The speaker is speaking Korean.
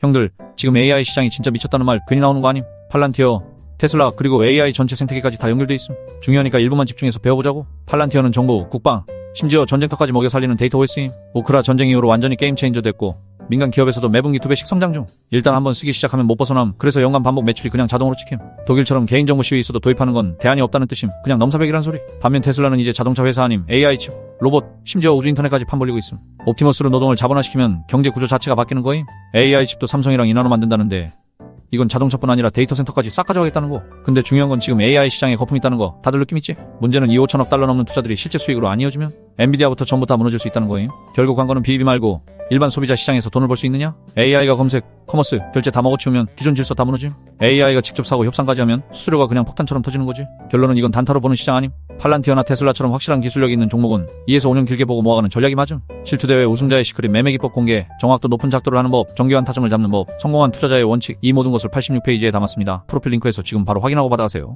형들, 지금 AI 시장이 진짜 미쳤다는 말 괜히 나오는 거 아님? 팔란티어, 테슬라, 그리고 AI 전체 생태계까지 다 연결돼 있음. 중요하니까 일부만 집중해서 배워보자고. 팔란티어는 정부, 국방, 심지어 전쟁터까지 먹여 살리는 데이터 OS임. 오크라 전쟁 이후로 완전히 게임 체인저 됐고, 민간 기업에서도 매분기 두 배씩 성장 중. 일단 한번 쓰기 시작하면 못 벗어남. 그래서 연간 반복 매출이 그냥 자동으로 찍힘. 독일처럼 개인정보 시위 있어도 도입하는 건 대안이 없다는 뜻임. 그냥 넘사벽이란 소리. 반면 테슬라는 이제 자동차 회사 아님 AI 칩, 로봇, 심지어 우주 인터넷까지 판벌리고 있음. 옵티머스로 노동을 자본화시키면 경제 구조 자체가 바뀌는 거임. AI 칩도 삼성이랑 인하로 만든다는데 이건 자동차뿐 아니라 데이터 센터까지 싹 가져가겠다는 거. 근데 중요한 건 지금 AI 시장에 거품 있다는 거. 다들 느낌 있지? 문제는 2, 5천억 달러 넘는 투자들이 실제 수익으로 안 이어지면 엔비디아부터 전부 다 무너질 수 있다는 거임. 결국 광고는 비비 말고 일반 소비자 시장에서 돈을 벌 수 있느냐? AI가 검색, 커머스, 결제 다 먹어치우면 기존 질서 다 무너짐. AI가 직접 사고 협상까지 하면 수수료가 그냥 폭탄처럼 터지는 거지. 결론은 이건 단타로 보는 시장 아님? 팔란티어나 테슬라처럼 확실한 기술력이 있는 종목은 2에서 5년 길게 보고 모아가는 전략이 맞음. 실투대회 우승자의 시크릿 매매 기법 공개, 정확도 높은 작도를 하는 법, 정교한 타점을 잡는 법, 성공한 투자자의 원칙 이 모든 것을 86페이지에 담았습니다. 프로필 링크에서 지금 바로 확인하고 받아가세요.